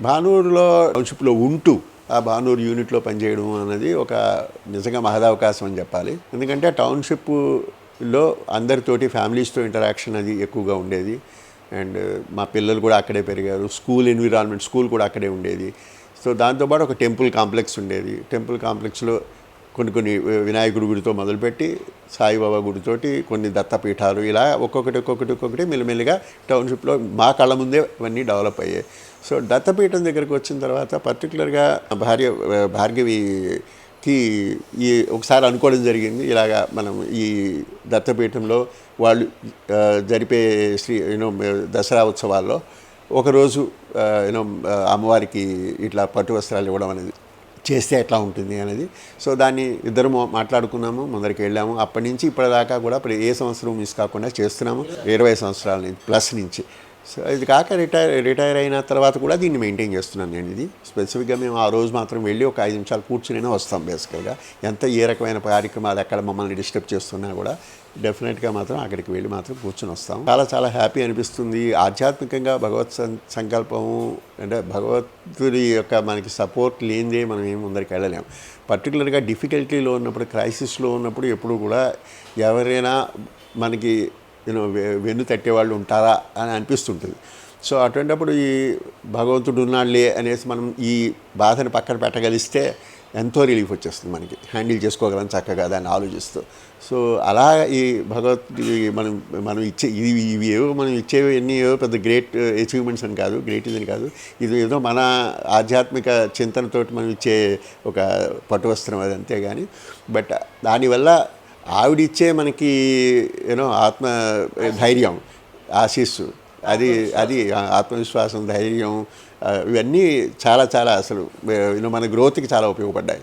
భానూరులో టౌన్షిప్లో ఉంటూ ఆ భానూరు యూనిట్లో పనిచేయడం అనేది ఒక నిజంగా మహదావకాశం అని చెప్పాలి. ఎందుకంటే టౌన్షిప్లో అందరితోటి ఫ్యామిలీస్తో ఇంటరాక్షన్ అది ఎక్కువగా ఉండేది. అండ్ మా పిల్లలు కూడా అక్కడే పెరిగారు. స్కూల్ ఎన్విరాన్మెంట్ స్కూల్ కూడా అక్కడే ఉండేది. సో దాంతోపాటు ఒక టెంపుల్ కాంప్లెక్స్ ఉండేది. టెంపుల్ కాంప్లెక్స్లో కొన్ని కొన్ని వినాయకుడి గుడితో మొదలుపెట్టి సాయిబాబా గుడితోటి కొన్ని దత్తపీఠాలు ఇలా ఒక్కొక్కటి ఒక్కొక్కటి ఒక్కొక్కటి మెల్లిమెల్లిగా టౌన్షిప్లో మా కళ్ళ ముందే ఇవన్నీ డెవలప్ అయ్యాయి. సో దత్తపీఠం దగ్గరికి వచ్చిన తర్వాత పర్టికులర్గా భార్య భార్గవికి ఈ ఒకసారి అనుకోవడం జరిగింది. ఇలాగా మనం ఈ దత్తపీఠంలో వాళ్ళు జరిపే శ్రీ యూనో దసరా ఉత్సవాల్లో ఒకరోజు యూనో అమ్మవారికి ఇట్లా పట్టు వస్త్రాలు ఇవ్వడం అనేది చేస్తే ఎట్లా ఉంటుంది అనేది. సో దాన్ని ఇద్దరు మాట్లాడుకున్నాము ముందరికి వెళ్ళాము. అప్పటి నుంచి ఇప్పటిదాకా కూడా ఇప్పుడు ఏ సంవత్సరం మిస్ కాకుండా చేస్తున్నాము. ఇరవై సంవత్సరాల నుంచి ప్లస్ నుంచి. సో ఇది కాక రిటైర్ రిటైర్ అయిన తర్వాత కూడా దీన్ని మెయింటైన్ చేస్తున్నాను నేను ఇది. స్పెసిఫిక్గా మేము ఆ రోజు మాత్రం వెళ్ళి ఒక ఐదు నిమిషాలు కూర్చునైనా వస్తాం బేసికల్గా. ఎంత ఏ రకమైన కార్యక్రమాలు ఎక్కడ మమ్మల్ని డిస్టర్బ్ చేస్తున్నా కూడా డెఫినెట్గా మాత్రం అక్కడికి వెళ్ళి మాత్రం కూర్చొని వస్తాం. చాలా చాలా హ్యాపీ అనిపిస్తుంది. ఆధ్యాత్మికంగా భగవత్ సం- సంకల్పము అంటే భగవద్గుడి యొక్క మనకి సపోర్ట్ లేనిదే మనం ఏమి ముందరికి వెళ్ళలేం. పర్టికులర్గా డిఫికల్టీలో ఉన్నప్పుడు క్రైసిస్లో ఉన్నప్పుడు ఎప్పుడు కూడా ఎవరైనా మనకి నేను వెన్ను తట్టే వాళ్ళు ఉంటారా అని అనిపిస్తుంటుంది. సో అటువంటిప్పుడు ఈ భగవంతుడు ఉన్నాళ్ళే అనేసి మనం ఈ బాధను పక్కన పెట్టగలిస్తే ఎంతో రిలీఫ్ వచ్చేస్తుంది మనకి. హ్యాండిల్ చేసుకోగలం చక్కగా దాన్ని ఆలోచిస్తూ. సో అలా ఈ భగవత్ మనం మనం ఇచ్చే ఇవి ఇవి ఏవో మనం ఇచ్చేవి ఎన్ని ఏవో పెద్ద గ్రేట్ అచీవ్మెంట్స్ అని కాదు గ్రేట్ ఇదని కాదు. ఇది ఏదో మన ఆధ్యాత్మిక చింతనతోటి మనం ఇచ్చే ఒక పట్టు వస్త్రం అది అంతే కానీ బట్ దానివల్ల ఆవిడిచ్చే మనకి యూనో ఆత్మ ధైర్యం ఆశీస్సు. అది అది ఆత్మవిశ్వాసం ధైర్యం ఇవన్నీ చాలా చాలా అసలు మన గ్రోత్కి చాలా ఉపయోగపడ్డాయి.